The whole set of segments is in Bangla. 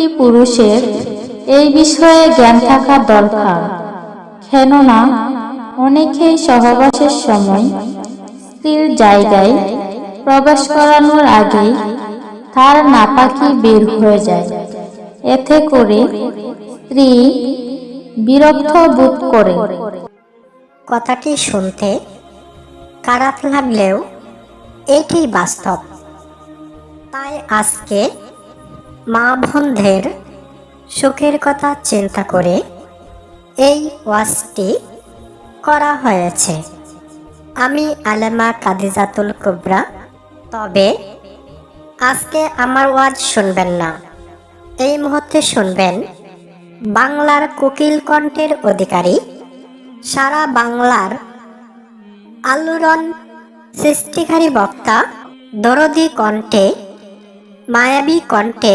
একটি পুরুষের এই বিষয়ে জ্ঞান থাকা দরকার। কেননা, অনেকেই সহবাসের সময় স্ত্রীর জায়গায় প্রবেশ করানোর আগেই তার নাপাকি বের হয়ে যায়। এতে করে স্ত্রী বিরক্ত বোধ করে। কথাটি শুনতে খারাপ লাগলেও এটি বাস্তব। তাই আজকে মা বোনদের সুখের কথা চিন্তা করে এই ওয়াজটি করা হয়েছে। আমি আলেমা কাদিজাতুল কুবরা, তবে আজকে আমার ওয়াজ শুনবেন না। এই মুহূর্তে শুনবেন বাংলার কোকিল কণ্ঠের অধিকারী, সারা বাংলার আলোড়ন সৃষ্টিকারী বক্তা দরদি কণ্ঠে মায়াবী কণ্ঠে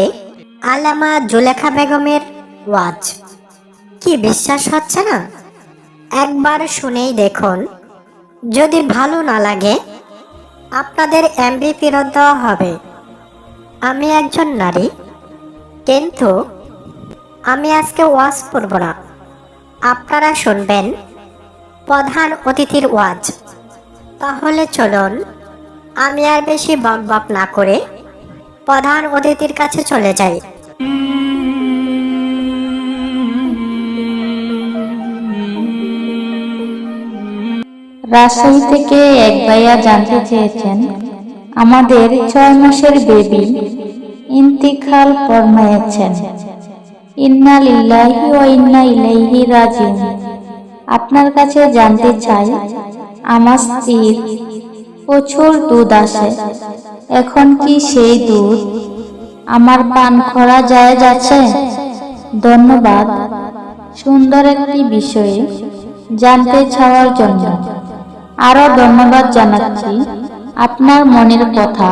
আলামা জুলেখা বেগমের ওয়াজ। কি বিশ্বাস হচ্ছে না? একবার শুনেই দেখুন, যদি ভালো না লাগে, আপনাদের এমবি ফেরত দেওয়া হবে। আমি একজন নারী, কিন্তু আমি আজকে ওয়াজ করব না। আপনারা শুনবেন প্রধান অতিথির ওয়াজ। তাহলে চলুন, আমি আর বেশি বক বক না করে প্রধান অতিথির কাছে চলে যাই। রাজশাহী থেকে এক ভাইয়া জানতে চেয়েছেন, আমাদের ছয় মাসের বেবি ইন্তিকাল ফরমায়েছেন। ইন্না লিল্লাহি ওয়া ইন্না ইলাইহি রাজিউন। আপনার কাছে জানতে চাই, আমার স্ত্রীর প্রচুর দুধ আসে। এখন কি সেই দুধ? আমার পান করা যায় যাচ্ছে। ধন্যবাদ। সুন্দর একটি বিষয়ে জানতে চাওয়ার জন্য। আরও ধন্যবাদ জানাচ্ছি আপনার মনের কথা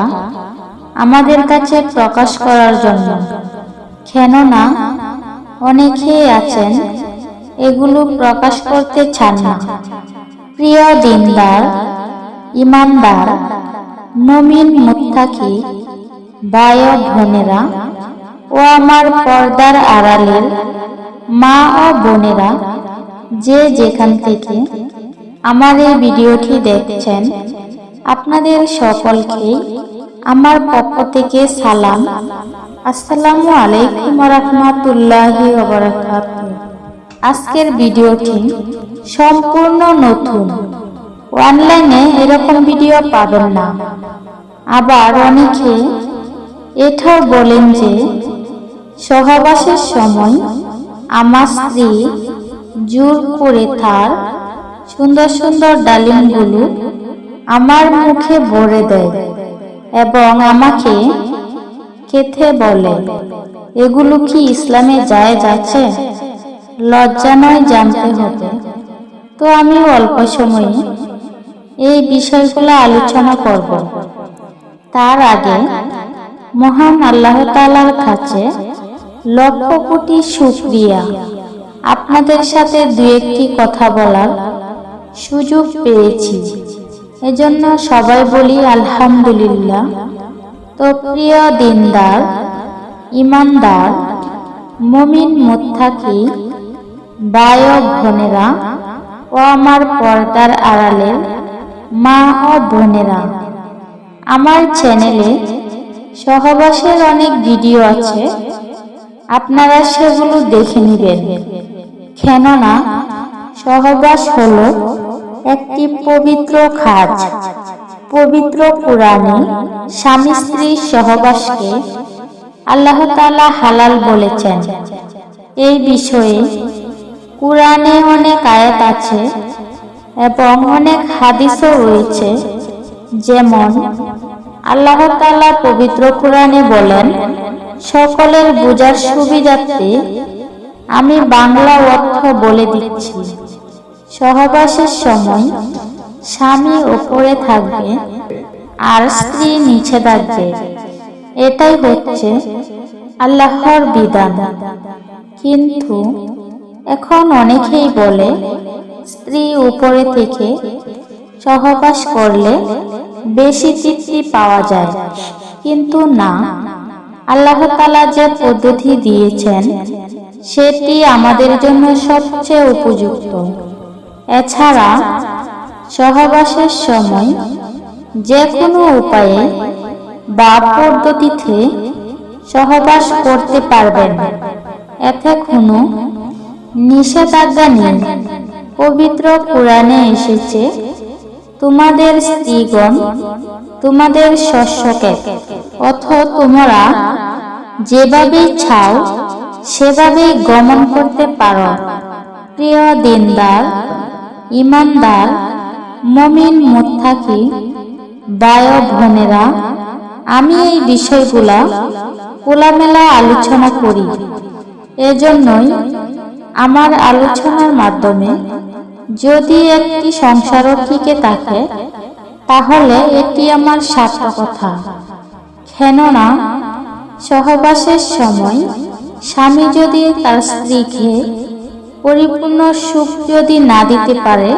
আমাদের কাছে প্রকাশ করার জন্য। কেননা অনেকেই আছেন এগুলো প্রকাশ করতে চান না। প্রিয় দিনদার ইমানদার নমিন মুত্তাকি বায় বোনেরা ও আমার পর্দার আড়ালের মা ও বোনেরা যে যেখান থেকে আমার এই ভিডিওটি দেখছেন, আপনাদের সকলকে আমার পক্ষ থেকে সালাম। আসসালামু আলাইকুম রহমতুল্লাহি আজকের ভিডিওটি সম্পূর্ণ নতুন। অনলাইনে এরকম ভিডিও পাবেন না। আবার অনেকে এটাও বলেন যে, সহবাসের সময় আমার স্ত্রী জোর করে তার সুন্দর সুন্দর ডালিমগুলো আমার মুখে ভরে দেয় এবং আমাকে খেতে বলে, এগুলো কি ইসলামে যায় যাচ্ছে লজ্জা নয় জানতে হবে তো আমি অল্প সময়ে এই বিষয়গুলো আলোচনা করব। তার আগে মহান আল্লাহ তালার কাছে লক্ষ কোটি শুক্রিয়া। আপনাদের সাথে দু একটি কথা বলার সুযোগ পেয়েছি। এজন্য সবাই বলি আলহামদুলিল্লাহ। তো প্রিয় দিনদার, ইমানদার, মমিন মুত্থাকি বায় বোনেরা ও আমার পর্দার আড়ালের মা ও বোনেরা, আমার চ্যানেলে সহবাসের অনেক ভিডিও আছে, আপনারা সেগুলো দেখে নেবেন। কেননা সহবাস হল একটি পবিত্র খাজ, পবিত্র পুরাণে স্বামী স্ত্রীর সহবাসকে আল্লাহ তালা হালাল বলেছেন। এই বিষয়ে কুরআনে অনেক আয়াত আছে এবং অনেক হাদিসও রয়েছে, যেমন আল্লাহ তালা পবিত্র কোরআনে বলেন, সকলের বোঝার সুবিধার্থে আমি বাংলা অর্থ বলে দিচ্ছি। সহবাসের সময় স্বামী ওপরে থাকবে আর স্ত্রী নিচে থাকবে। এটাই হচ্ছে আল্লাহর বিধান। কিন্তু এখন অনেকেই বলে স্ত্রী উপরে থেকে সহবাস করলে বেশি তৃপ্তি পাওয়া যায়। কিন্তু না, আল্লাহ তালা যে পদ্ধতি দিয়েছেন, সেটি আমাদের জন্য সবচেয়ে উপযুক্ত। এছাড়া সহবাসের সময় যে কোনো উপায়ে বা পদ্ধতিতে সহবাস করতে পারবেন। এতে কোনো নিষেধাজ্ঞা নেই। পবিত্র কোরআনে এসেছে, তোমাদের স্ত্রীগণ, তোমাদের শস্যকে অথ তোমরা যেভাবে ছাও, সেভাবেই গমন করতে পারো। প্রিয় দিনদার, ইমানদার, মমিন মুত্তাকি বায় বোনেরা আমি এই বিষয়গুলা খোলামেলা আলোচনা করি। এজন্যই আমার আলোচনার মাধ্যমে যদি একটি সংসারও টিকে থাকে তাহলে এটি আমার সার্থকতা। কেননা, সহবাসের সময় স্বামী যদি তার স্ত্রীকে পরিপূর্ণ সুখ যদি না দিতে পারে,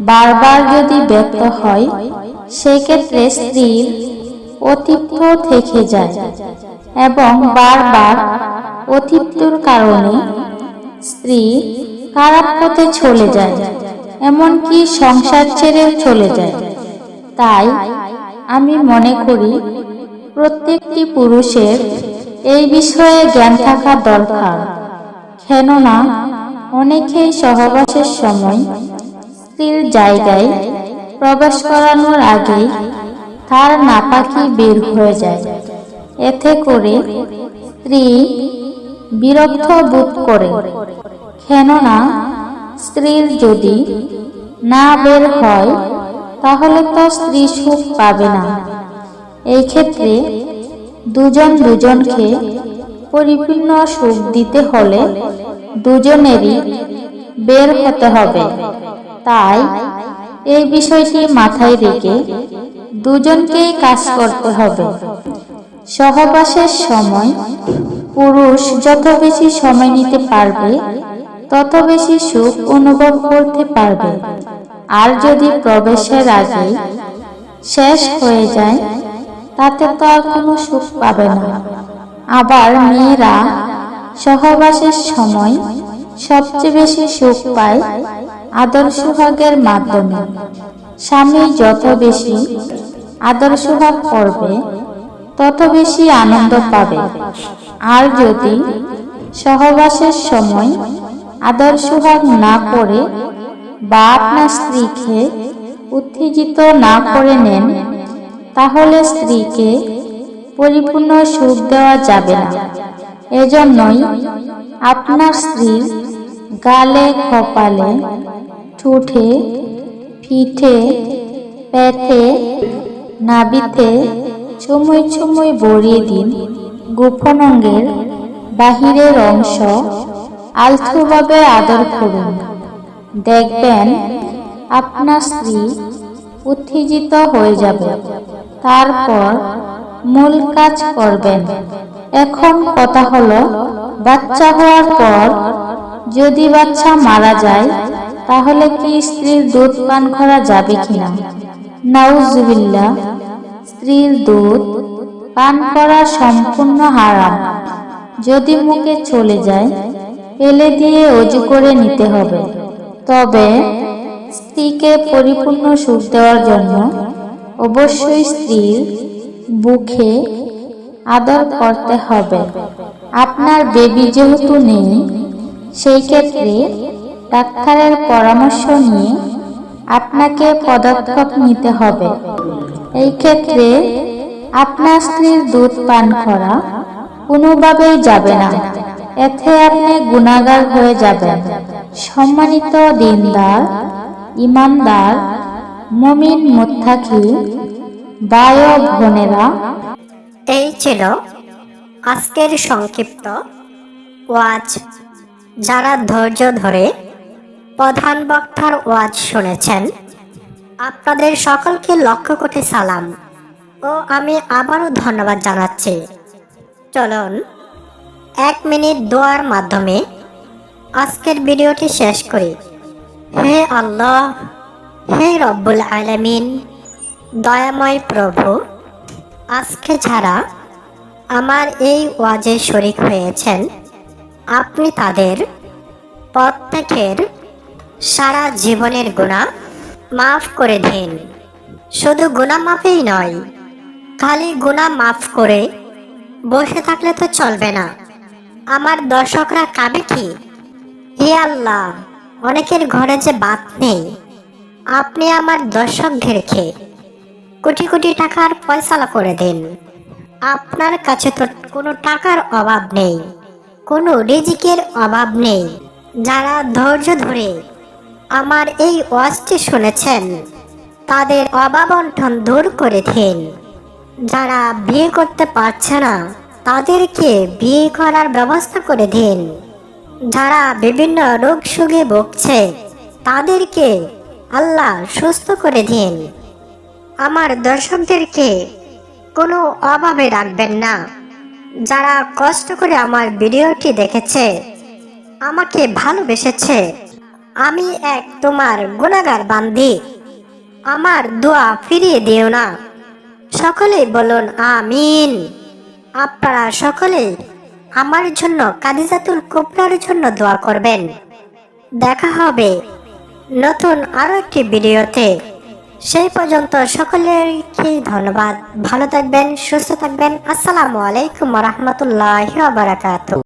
বারবার যদি ব্যক্ত হয়, সেক্ষেত্রে স্ত্রীর অতিথ্য থেকে যায় এবং বারবার অতিথ্যর কারণে স্ত্রী খারাপ পথে চলে যায়, এমনকি সংসার ছেড়ে চলে যায়। তাই আমি মনে করি প্রত্যেকটি পুরুষের এই বিষয়ে জ্ঞান থাকা দরকার। কেননা অনেকেই সহবাসের সময় স্ত্রীর জায়গায় প্রবেশ করানোর আগেই তার নাপাকি বের হয়ে যায়। এতে করে স্ত্রী বিরক্ত বোধ করে। কেননা স্ত্রীর যদি না বের হয়, তাহলে তো স্ত্রী সুখ পাবে না। এই ক্ষেত্রে দুজন দুজনকে পরিপূর্ণ সুখ দিতে হলে দুজনেরই বের হতে হবে। তাই এই বিষয়টি মাথায় রেখে দুজনকেই কাজ করতে হবে। সহবাসের সময় পুরুষ যত বেশি সময় নিতে পারবে তত বেশি সুখ অনুভব করতে পারবে। আর যদি প্রবেশের আগে শেষ হয়ে যায়, তাতে তো আর কোনো সুখ পাবে না। আবার মেয়েরা সহবাসের সময় সবচেয়ে বেশি সুখ পায় ভাগের মাধ্যমে। স্বামী যত বেশি আদর্শ ভাগ করবে, তত বেশি আনন্দ পাবে। আর যদি সহবাসের সময় আদর্শ ভাগ না করে বা আপনার স্ত্রীকে উত্তেজিত না করে নেন, তাহলে স্ত্রীকে পরিপূর্ণ সুখ দেওয়া যাবে না। এজন্যই আপনার স্ত্রী গালে কপালে ঠুঠে পিঠে, পেটে নাবিতে চুমুই চুমুই ভরিয়ে দিন। গোপন অঙ্গের বাহিরের অংশ আলথুভাবে আদর করুন। দেখবেন আপনার স্ত্রী উত্তেজিত হয়ে যাবে। তারপর মূল কাজ করবেন। এখন কথা হলো, বাচ্চা হওয়ার পর যদি বাচ্চা মারা যায়, তাহলে কি স্ত্রীর দুধ পান করা যাবে কিনা? নাউজুবিল্লা স্ত্রীর দুধ পান করা সম্পূর্ণ হারাম। যদি মুখে চলে যায় ফেলে দিয়ে অজু করে নিতে হবে। তবে স্ত্রীকে পরিপূর্ণ সুখ দেওয়ার জন্য অবশ্যই স্ত্রীর বুকে আদর করতে হবে। আপনার বেবি যেহেতু নেই, সেই ক্ষেত্রে ডাক্তারের পরামর্শ নিয়ে আপনাকে পদক্ষেপ নিতে হবে। এই ক্ষেত্রে আপনার স্ত্রীর দুধ পান করা কোনোভাবেই যাবে না। এতে আপনি গুণাগার হয়ে যাবেন। সম্মানিত দিনদার, ইমানদার, মমিন মুত্তাকি বায় বোনেরা। এই ছিল আজকের সংক্ষিপ্ত ওয়াজ। যারা ধৈর্য ধরে প্রধান বক্তার ওয়াজ শুনেছেন, আপনাদের সকলকে লক্ষ্য কোটি সালাম। ও আমি আবারও ধন্যবাদ জানাচ্ছি। চলুন এক মিনিট দোয়ার মাধ্যমে আজকের ভিডিওটি শেষ করি। হে আল্লাহ, হে রব্বুল আলামিন, দয়াময় প্রভু, আজকে ছাড়া আমার এই ওয়াজে শরিক হয়েছেন, আপনি তাদের প্রত্যেকের সারা জীবনের গুণা মাফ করে দিন। শুধু গুণা মাফেই নয়, খালি গুণা মাফ করে বসে থাকলে তো চলবে না। আমার দর্শকরা কাবে কি? হে আল্লাহ, অনেকের ঘরে যে বাত নেই। আপনি আমার দর্শক দর্শকদেরকে কোটি কোটি টাকার ফয়সালা করে দিন। আপনার কাছে তো কোনো টাকার অভাব নেই, কোনো রিজিকের অভাব নেই। যারা ধৈর্য ধরে আমার এই ওয়াজটি শুনেছেন, তাদের অভাবন্ঠন দূর করে দিন। যারা বিয়ে করতে পারছে না তাদেরকে বিয়ে করার ব্যবস্থা করে দিন। যারা বিভিন্ন রোগ সুগে ভুগছে, তাদেরকে আল্লাহ সুস্থ করে দিন। আমার দর্শকদেরকে কোনো অভাবে রাখবেন না। যারা কষ্ট করে আমার ভিডিওটি দেখেছে, আমাকে ভালোবেসেছে। আমি এক তোমার গুণাগার বান্দি। আমার দোয়া ফিরিয়ে দিও না। সকলেই বলুন, আমিন। আপনারা সকলে আমার জন্য, কাদিজাতুল কুবরার জন্য দোয়া করবেন। দেখা হবে নতুন আরও একটি ভিডিওতে। সেই পর্যন্ত সকলেরকে ধন্যবাদ। ভালো থাকবেন, সুস্থ থাকবেন। আসসালামু আলাইকুম রহমতুল্লাহ বারাকাতু